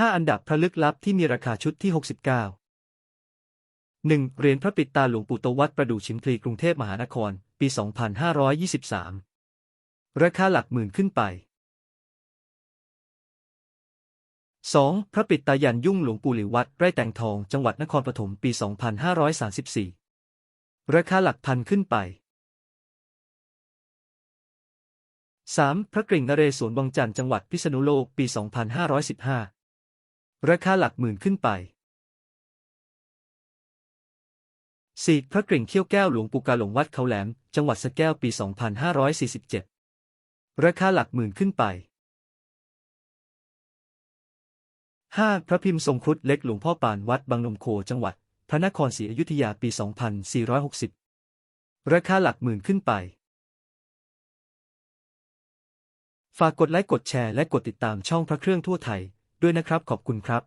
5 อันดับพระลึกลับที่มีราคาชุดที่ 69 1. เหรียญพระปิดตาหลวงปู่โตวัดประดู่ชิมพลีกรุงเทพมหานคร ปี 2523 ราคาหลักหมื่นขึ้นไป 2. พระปิดตายันยุ่งหลวงปู่หลิววัดไร่แต่งทองจังหวัดนครปฐมปี 2534 ราคาหลักพันขึ้นไป 3. พระกริ่งนเรศวรวังจันทร์จังหวัดพิษณุโลกปี 2515 ราคาหลักหมื่นขึ้นไป 4. พระกริ่งเขี้ยวแก้วหลวงปู่กาหลงวัดเขาแหลม จังหวัดสะแก้วปี 2547 ราคาหลักหมื่นขึ้นไป 5. พระพิมพ์ทรงครุฑเล็กหลวงพ่อปานวัดบางนมโคจังหวัด พระนครศรีอยุธยาปี 2460 ราคาหลักหมื่นขึ้นไป ฝากกดไลค์กดแชร์และกดติดตามช่องพระเครื่องทั่วไทย ด้วยนะครับขอบคุณครับ